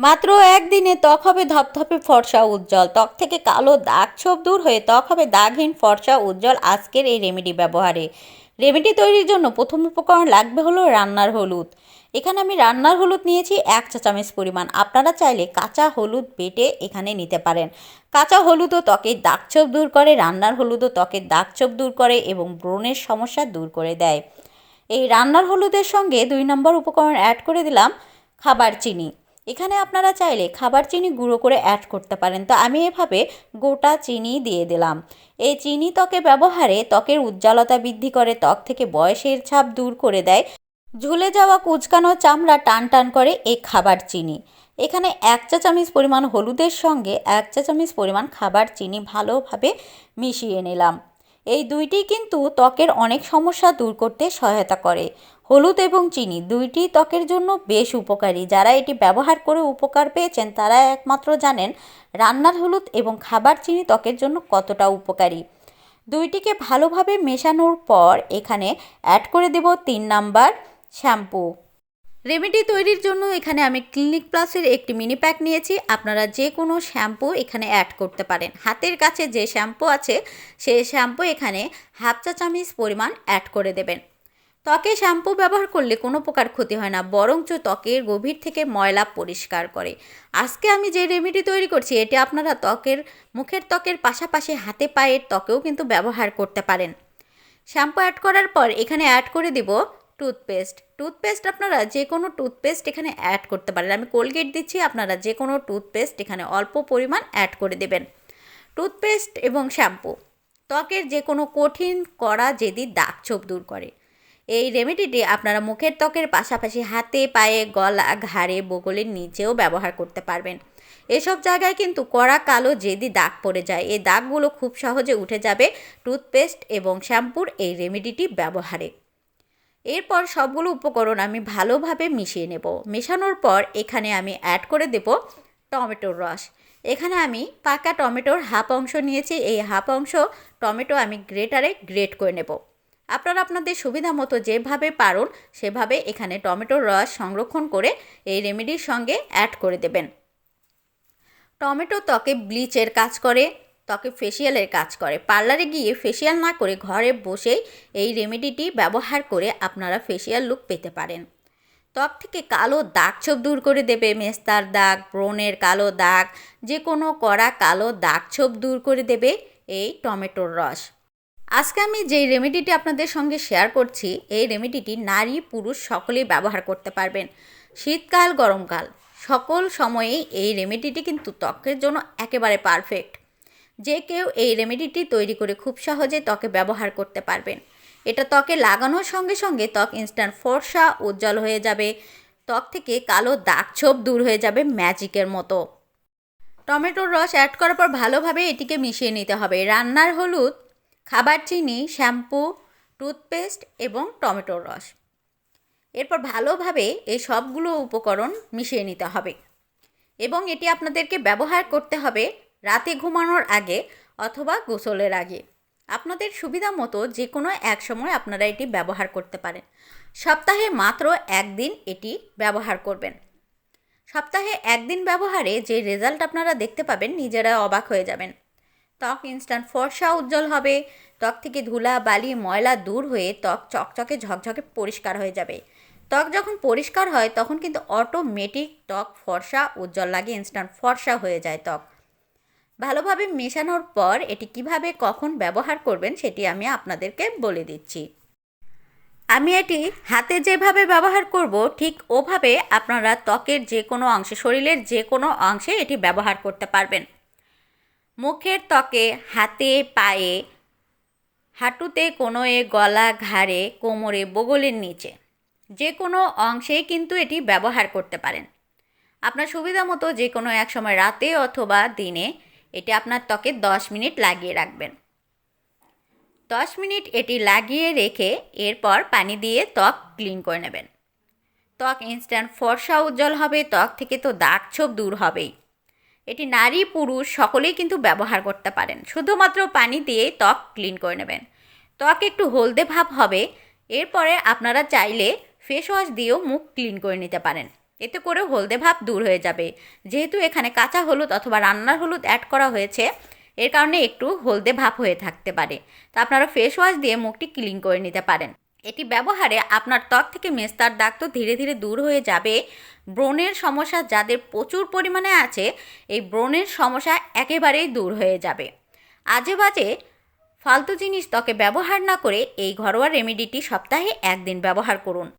মাত্র একদিনে ত্বক হবে ধপধপে ফর্সা উজ্জ্বল। ত্বক থেকে কালো দাগ ছোপ দূর হয়ে ত্বক হবে দাগহীন, ফর্সা, উজ্জ্বল আজকের এই রেমেডি ব্যবহারে। রেমেডি তৈরির জন্য প্রথম উপকরণ লাগবে হলো রান্নার হলুদ। এখানে আমি রান্নার হলুদ নিয়েছি এক চা চামচ পরিমাণ। আপনারা চাইলে কাঁচা হলুদ বেটে এখানে নিতে পারেন। কাঁচা হলুদও ত্বকের দাগছোপ দূর করে, রান্নার হলুদও ত্বকের দাগছোপ দূর করে এবং ব্রণের সমস্যা দূর করে দেয়। এই রান্নার হলুদের সঙ্গে দুই নম্বর উপকরণ অ্যাড করে দিলাম, খাবার চিনি। এখানে আপনারা চাইলে খাবার চিনি গুঁড়ো করে অ্যাড করতে পারেন। তো আমি এভাবে গোটা চিনি দিয়ে দিলাম। এই চিনি ত্বকে ব্যবহারে ত্বকের উজ্জ্বলতা বৃদ্ধি করে, ত্বক থেকে বয়সের ছাপ দূর করে দেয়। ঝুলে যাওয়া কুচকানো চামড়া টান টান করে এই খাবার চিনি। এখানে এক চা চামচ পরিমাণ হলুদের সঙ্গে এক চা চামচ পরিমাণ খাবার চিনি ভালোভাবে মিশিয়ে নিলাম। এই দুইটি কিন্তু ত্বকের অনেক সমস্যা দূর করতে সহায়তা করে। হলুদ এবং চিনি দুইটি ত্বকের জন্য বেশ উপকারী। যারা এটি ব্যবহার করে উপকার পেয়েছেন, তারা একমাত্র জানেন রান্নার হলুদ এবং খাবার চিনি ত্বকের জন্য কতটা উপকারী। দুইটিকে ভালোভাবে মেশানোর পর এখানে অ্যাড করে দেব তিন নাম্বার শ্যাম্পু। রেমেডি তৈরির জন্য এখানে আমি ক্লিনিক প্লাসের একটি মিনি প্যাক নিয়েছি। আপনারা যে কোনো শ্যাম্পু এখানে অ্যাড করতে পারেন। হাতের কাছে যে শ্যাম্পু আছে সেই শ্যাম্পু এখানে হাফ চা চামচ পরিমাণ অ্যাড করে দেবেন। ত্বকে শ্যাম্পু ব্যবহার করলে কোনো প্রকার ক্ষতি হয় না, বরঞ্চ ত্বকের গভীর থেকে ময়লা পরিষ্কার করে। আজকে আমি যে রেমেডি তৈরি করছি, এটি আপনারা ত্বকের, মুখের ত্বকের পাশাপাশি হাতে পায়ের ত্বকেও কিন্তু ব্যবহার করতে পারেন। শ্যাম্পু অ্যাড করার পর এখানে অ্যাড করে দিব টুথপেস্ট। টুথপেস্ট আপনারা যে কোনো টুথপেস্ট এখানে অ্যাড করতে পারেন। আমি কোলগেট দিচ্ছি, আপনারা যে কোনো টুথপেস্ট এখানে অল্প পরিমাণ অ্যাড করে দেবেন। টুথপেস্ট এবং শ্যাম্পু। ত্বকের যে কোনো কঠিন, কড়া যেদি দাগ ছোপ দূর করে। এই রেমেডিটি আপনারা মুখের ত্বকের পাশাপাশি হাতে, পায়ে, গলা, ঘাড়ে, বগলের নিচেও ব্যবহার করতে পারবেন। এসব জায়গায় কিন্তু কড়া, কালো যেদি দাগ পড়ে যায়। এই দাগগুলো খুব সহজে উঠে যাবে টুথপেস্ট এবং শ্যাম্পুর এই রেমেডিটি ব্যবহারে। এরপর সবগুলো উপকরণ আমি ভালোভাবে মিশিয়ে নেব। মেশানোর পর এখানে আমি অ্যাড করে দেব টমেটোর রস। এখানে আমি পাকা টমেটোর হাফ অংশ নিয়েছি। এই হাফ অংশ টমেটো আমি গ্রেটারে গ্রেট করে নেব। আপনারা আপনাদের সুবিধা মতো যেভাবে পারুন সেভাবে এখানে টমেটোর রস সংরক্ষণ করে এই রেমেডির সঙ্গে অ্যাড করে দেবেন। টমেটো ত্বকে ব্লিচের কাজ করে। ত্বকে ফেসিয়ালের কাজ করে। পার্লারে গিয়ে ফেসিয়াল না করে ঘরে বসেই এই রেমেডিটি ব্যবহার করে আপনারা ফেসিয়াল লুক পেতে পারেন। ত্বক থেকে কালো দাগ ছোপ দূর করে দেবে মেস্তার দাগ, ব্রণের কালো দাগ যে কোনো কড়া কালো দাগ ছোপ দূর করে দেবে এই টমেটোর রস। আজকে আমি যেই রেমেডিটি আপনাদের সঙ্গে শেয়ার করছি, এই রেমেডিটি নারী পুরুষ সকলেই ব্যবহার করতে পারবেন। শীতকাল, গরমকাল, সকল সময়েই এই রেমেডিটি কিন্তু ত্বকের জন্য একেবারে পারফেক্ট যে কেউ এই রেমেডিটি তৈরি করে খুব সহজে ত্বকে ব্যবহার করতে পারবেন। এটা ত্বকে লাগানোর সঙ্গে সঙ্গে ত্বক ইনস্ট্যান্ট ফর্সা, উজ্জ্বল হয়ে যাবে। ত্বক থেকে কালো দাগ ছোপ দূর হয়ে যাবে ম্যাজিকের মতো। টমেটোর রস অ্যাড করার পর ভালোভাবে এটিকে মিশিয়ে নিতে হবে। রান্নার হলুদ, খাবার চিনি, শ্যাম্পু, টুথপেস্ট এবং টমেটোর রস। এরপর ভালোভাবে এই সবগুলো উপকরণ মিশিয়ে নিতে হবে। এবং এটি আপনাদেরকে ব্যবহার করতে হবে রাতে ঘুমানোর আগে অথবা গোসলের আগে। আপনাদের সুবিধা মতো যে কোনো এক সময় আপনারা এটি ব্যবহার করতে পারেন। সপ্তাহে মাত্র একদিন এটি ব্যবহার করবেন। সপ্তাহে একদিন ব্যবহারে যে রেজাল্ট আপনারা দেখতে পাবেন, নিজেরা অবাক হয়ে যাবেন। ত্বক ইনস্ট্যান্ট ফর্সা উজ্জ্বল হবে, ত্বক থেকে ধুলা, বালি, ময়লা দূর হয়ে ত্বক চকচকে ঝকঝকে পরিষ্কার হয়ে যাবে। ত্বক যখন পরিষ্কার হয়, তখন কিন্তু অটোমেটিক ত্বক ফর্সা উজ্জ্বল লাগে, ইনস্ট্যান্ট ফর্সা হয়ে যায় ত্বক। ভালোভাবে মেশানোর পর এটি কীভাবে কখন ব্যবহার করবেন সেটি আমি আপনাদেরকে বলে দিচ্ছি। আমি এটি হাতে যেভাবে ব্যবহার করব, ঠিক ওভাবে আপনারা ত্বকের যে কোনো অংশে, শরীরের যে কোনো অংশে এটি ব্যবহার করতে পারবেন। মুখের ত্বকে, হাতে, পায়ে, হাঁটুতে কোনোয়ে গলা, ঘাড়ে, কোমরে, বগলের নিচে, যে কোনো অংশেই কিন্তু এটি ব্যবহার করতে পারেন। আপনার সুবিধা মতো যে কোনো এক সময় রাতে অথবা দিনে এটি আপনার ত্বকে দশ মিনিট লাগিয়ে রাখবেন। দশ মিনিট এটি লাগিয়ে রেখে এরপর পানি দিয়ে ত্বক ক্লিন করে নেবেন। ত্বক ইনস্ট্যান্ট ফর্সা উজ্জ্বল হবে, ত্বক থেকে তো দাগ ছোপ দূর হবেই। এটি নারী, পুরুষ সকলেই কিন্তু ব্যবহার করতে পারেন। শুধুমাত্র পানি দিয়ে ত্বক ক্লিন করে নেবেন। ত্বক একটু হলদে ভাব হবে, এরপরে আপনারা চাইলে ফেস ওয়াশ দিয়েও মুখ ক্লিন করে নিতে পারেন। এতে করে হলদে ভাব দূর হয়ে যাবে। যেহেতু এখানে কাঁচা হলুদ অথবা রান্নার হলুদ অ্যাড করা হয়েছে, এর কারণে একটু হলদে ভাব হয়ে থাকতে পারে। তো আপনারা ফেস ওয়াশ দিয়ে মুখটি ক্লিন করে নিতে পারেন। এটি ব্যবহারে আপনার ত্বক থেকে মেস্তার দাগ তো ধীরে ধীরে দূর হয়ে যাবে। ব্রণের সমস্যা যাদের প্রচুর পরিমাণে আছে, এই ব্রণের সমস্যা একেবারেই দূর হয়ে যাবে। আজে বাজে ফালতু জিনিস ত্বকে ব্যবহার না করে এই ঘরোয়া রেমেডিটি সপ্তাহে একদিন ব্যবহার করুন।